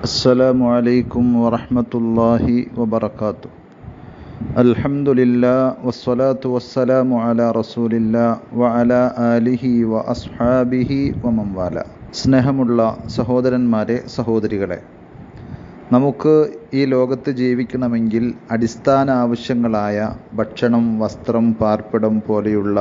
السلام عليكم ورحمة الله وبركاته الحمد لله والصلاة والسلام على رسول الله وعلى آله وأصحابه ومن والاه സ്നേഹമുള്ള സഹോദരന്മാരെ സഹോദരികളെ നമുക്ക് ഈ ലോകത്ത് ജീവിക്കണമെങ്കിൽ അടിസ്ഥാന ആവശ്യങ്ങളായ ഭക്ഷണം വസ്ത്രം പാർപ്പിടം പോലെയുള്ള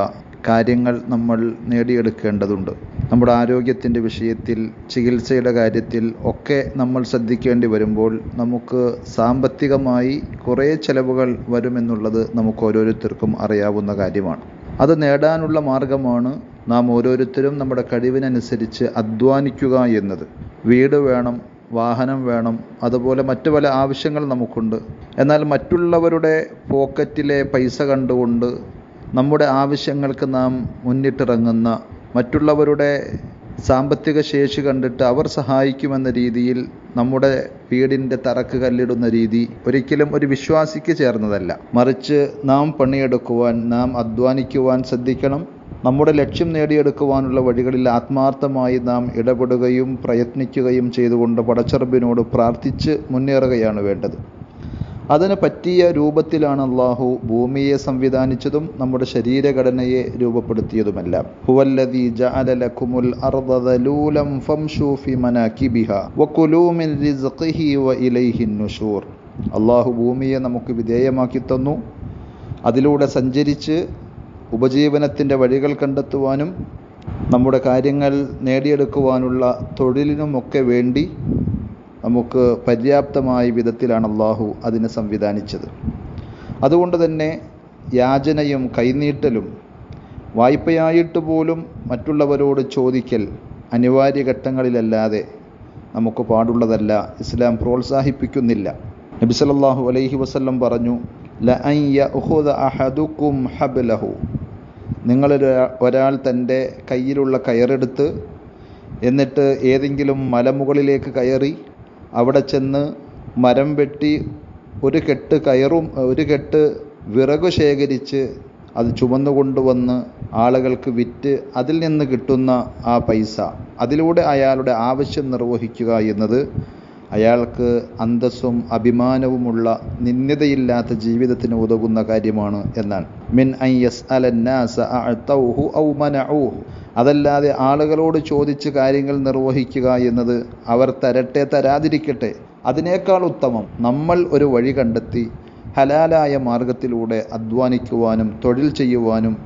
കാര്യങ്ങൾ നമ്മൾ നേടിയെടുക്കേണ്ടതുണ്ട്. നമ്മുടെ ആരോഗ്യത്തിന്റെ വിഷയത്തിൽ ചികിത്സയുടെ കാര്യത്തിൽ ഒക്കെ നമ്മൾ ശ്രദ്ധിക്കേണ്ടി വരുമ്പോൾ നമുക്ക് സാമ്പത്തികമായി കുറേ ചിലവുകൾ വരുമെന്നുള്ളത് നമുക്ക് ഓരോരുത്തർക്കും അറിയാവുന്ന കാര്യമാണ്. അത് നേടാനുള്ള മാർഗമാണ് നാം ഓരോരുത്തരും നമ്മുടെ കഴിവിനനുസരിച്ച് അധ്വാനിക്കുക എന്നത്. വീട് വേണം വാഹനം വേണം അതുപോലെ മറ്റു പല ആവശ്യങ്ങൾ നമുക്കുണ്ട്. എന്നാൽ മറ്റുള്ളവരുടെ പോക്കറ്റിലെ പൈസ കണ്ടുകൊണ്ട് നമ്മുടെ ആവശ്യങ്ങൾക്ക് നാം മുന്നിട്ടിറങ്ങുന്ന മറ്റുള്ളവരുടെ സാമ്പത്തിക ശേഷി കണ്ടിട്ട് അവർ സഹായിക്കുമെന്ന രീതിയിൽ നമ്മുടെ വീടിന്റെ തറക്ക് കല്ലിടുന്ന രീതി ഒരിക്കലും ഒരു വിശ്വാസിക്ക് ചേർന്നതല്ല. മറിച്ച് നാം പണിയെടുക്കുവാൻ നാം അധ്വാനിക്കുവാൻ ശ്രദ്ധിക്കണം. നമ്മുടെ ലക്ഷ്യം നേടിയെടുക്കുവാനുള്ള വഴികളിൽ ആത്മാർത്ഥമായി നാം ഇടപെടുകയും പ്രയത്നിക്കുകയും ചെയ്തുകൊണ്ട് പടച്ചെറുബിനോട് പ്രാർത്ഥിച്ച് മുന്നേറുകയാണ് വേണ്ടത്. അതിന് പറ്റിയ രൂപത്തിലാണ് അള്ളാഹു ഭൂമിയെ സംവിധാനിച്ചതും നമ്മുടെ ശരീരഘടനയെ രൂപപ്പെടുത്തിയതുമെല്ലാം. അർദ ഫംശൂ ഫി മിൻ റിസ്ഖിഹി അള്ളാഹു ഭൂമിയെ നമുക്ക് വിധേയമാക്കി തന്നു. അതിലൂടെ സഞ്ചരിച്ച് ഉപജീവനത്തിന്റെ വഴികൾ കണ്ടെത്തുവാനും നമ്മുടെ കാര്യങ്ങൾ നേടിയെടുക്കുവാനുള്ള തൊഴിലിനുമൊക്കെ വേണ്ടി നമുക്ക് പര്യാപ്തമായ വിധത്തിലാണ് അള്ളാഹു അതിനെ സംവിധാനിച്ചത്. അതുകൊണ്ട് തന്നെ യാചനയും കൈനീട്ടലും വായ്പയായിട്ട് പോലും മറ്റുള്ളവരോട് ചോദിക്കൽ അനിവാര്യ ഘട്ടങ്ങളിലല്ലാതെ നമുക്ക് പാടുള്ളതല്ല ഇസ്ലാം പ്രോത്സാഹിപ്പിക്കുന്നില്ല. നബി സല്ലല്ലാഹു അലൈഹി വസല്ലം പറഞ്ഞു അഹദുക്കും നിങ്ങളിൽ ഒരാൾ തന്റെ കയ്യിലുള്ള കയറെടുത്ത് എന്നിട്ട് ഏതെങ്കിലും മലമുകളിലേക്ക് കയറി അവിടെ ചെന്ന് മരം വെട്ടി ഒരു കെട്ട് കയറും ഒരു കെട്ട് വിറകു ശേഖരിച്ച് അത് ചുമന്നു കൊണ്ടുവന്ന് ആളുകൾക്ക് വിറ്റ് അതിൽ നിന്ന് കിട്ടുന്ന ആ പൈസ. അതിലൂടെ അയാളുടെ ആവശ്യം നിർവഹിക്കുക എന്നത് അയാൾക്ക് അന്തസ്സും അഭിമാനവുമുള്ള നിന്ദിതയില്ലാത്ത ജീവിതത്തിന് ഉതകുന്ന കാര്യമാണ് എന്നാണ്. മിൻ ഐ യസ് അലന്നാസ ഔ അതല്ലാതെ ആളുകളോട് ചോദിച്ച് കാര്യങ്ങൾ നിർവഹിക്കുക എന്നത് അവർ തരട്ടെ തരാതിരിക്കട്ടെ അതിനേക്കാൾ ഉത്തമം നമ്മൾ ഒരു വഴി കണ്ടെത്തി ഹലാലായ മാർഗത്തിലൂടെ അധ്വാനിക്കുവാനും തൊഴിൽ ചെയ്യുവാനും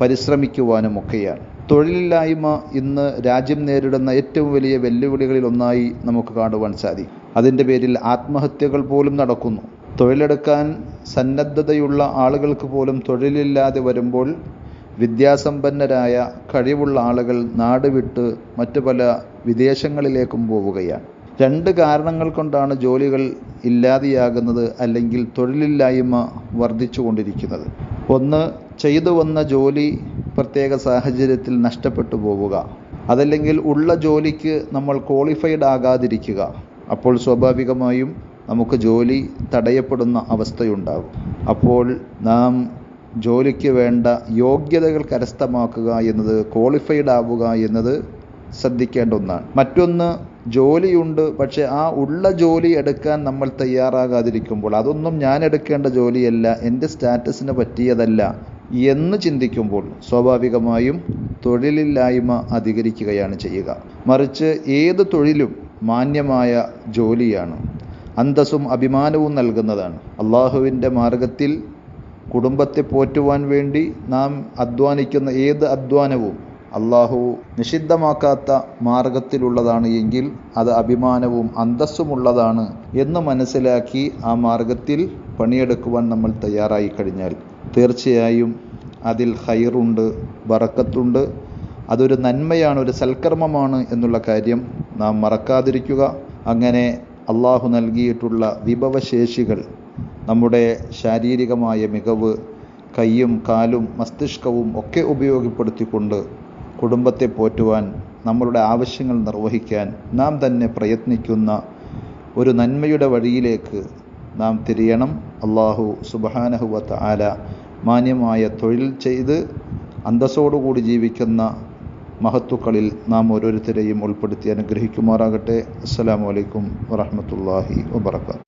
പരിശ്രമിക്കുവാനും ഒക്കെയാണ്. തൊഴിലില്ലായ്മ ഇന്ന് രാജ്യം നേരിടുന്ന ഏറ്റവും വലിയ വെല്ലുവിളികളിൽ ഒന്നായി നമുക്ക് കാണുവാൻ സാധിക്കും. അതിന്റെ പേരിൽ ആത്മഹത്യകൾ പോലും നടക്കുന്നു. തൊഴിലെടുക്കാൻ സന്നദ്ധതയുള്ള ആളുകൾക്ക് പോലും തൊഴിലില്ലാതെ വരുമ്പോൾ വിദ്യാസമ്പന്നരായ കഴിവുള്ള ആളുകൾ നാട് വിട്ട് മറ്റു പല വിദേശങ്ങളിലേക്കും പോവുകയാണ്. രണ്ട് കാരണങ്ങൾ കൊണ്ടാണ് ജോലികൾ ഇല്ലാതെയാകുന്നത് അല്ലെങ്കിൽ തൊഴിലില്ലായ്മ വർദ്ധിച്ചു കൊണ്ടിരിക്കുന്നത്. ഒന്ന് ചെയ്തു വന്ന ജോലി പ്രത്യേക സാഹചര്യത്തിൽ നഷ്ടപ്പെട്ടു പോവുക. അതല്ലെങ്കിൽ ഉള്ള ജോലിക്ക് നമ്മൾ ക്വാളിഫൈഡ് ആകാതിരിക്കുക. അപ്പോൾ സ്വാഭാവികമായും നമുക്ക് ജോലി തടയപ്പെടുന്ന അവസ്ഥയുണ്ടാകും. അപ്പോൾ നാം ജോലിക്ക് വേണ്ട യോഗ്യതകൾ കരസ്ഥമാക്കുക എന്നത് ക്വാളിഫൈഡ് ആവുക എന്നത് ശ്രദ്ധിക്കേണ്ട ഒന്നാണ്. മറ്റൊന്ന് ജോലിയുണ്ട് പക്ഷെ ആ ഉള്ള ജോലി എടുക്കാൻ നമ്മൾ തയ്യാറാകാതിരിക്കുമ്പോൾ അതൊന്നും ഞാൻ എടുക്കേണ്ട ജോലിയല്ല എന്റെ സ്റ്റാറ്റസിന് പറ്റിയതല്ല എന്ന് ചിന്തിക്കുമ്പോൾ സ്വാഭാവികമായും തൊഴിലില്ലായ്മ അധികരിക്കുകയാണ് ചെയ്യുക. മറിച്ച് ഏത് തൊഴിലും മാന്യമായ ജോലിയാണ്. അന്തസ്സും അഭിമാനവും നൽകുന്നതാണ്. അള്ളാഹുവിന്റെ മാർഗത്തിൽ കുടുംബത്തെ പോറ്റുവാൻ വേണ്ടി നാം അധ്വാനിക്കുന്ന ഏത് അധ്വാനവും അള്ളാഹു നിഷിദ്ധമാക്കാത്ത മാർഗത്തിലുള്ളതാണ് എങ്കിൽ അത് അഭിമാനവും അന്തസ്സുമുള്ളതാണ് എന്ന് മനസ്സിലാക്കി ആ മാർഗത്തിൽ പണിയെടുക്കുവാൻ നമ്മൾ തയ്യാറായി കഴിഞ്ഞാൽ തീർച്ചയായും അതിൽ ഹൈറുണ്ട് ബറക്കത്തുണ്ട്. അതൊരു നന്മയാണ് ഒരു സൽക്കർമ്മമാണ് എന്നുള്ള കാര്യം നാം മറക്കാതിരിക്കുക. അങ്ങനെ അള്ളാഹു നൽകിയിട്ടുള്ള വിഭവശേഷികൾ നമ്മുടെ ശാരീരികമായ മികവ് കൈയും കാലും മസ്തിഷ്കവും ഒക്കെ ഉപയോഗപ്പെടുത്തിക്കൊണ്ട് കുടുംബത്തെ പോറ്റുവാൻ നമ്മളുടെ ആവശ്യങ്ങൾ നിർവഹിക്കാൻ നാം തന്നെ പ്രയത്നിക്കുന്ന ഒരു നന്മയുടെ വഴിയിലേക്ക് നാം തിരിയണം. അള്ളാഹു സുബഹാനഹുവത്ത് ആല മാന്യമായ തൊഴിൽ ചെയ്ത് അന്തസ്സോടുകൂടി ജീവിക്കുന്ന മഹത്തുക്കളിൽ നാം ഓരോരുത്തരെയും ഉൾപ്പെടുത്തി അനുഗ്രഹിക്കുമാറാകട്ടെ. അസ്സാം വലൈക്കും വറഹ്മത്തുള്ളാഹി വബറകാതുഹു.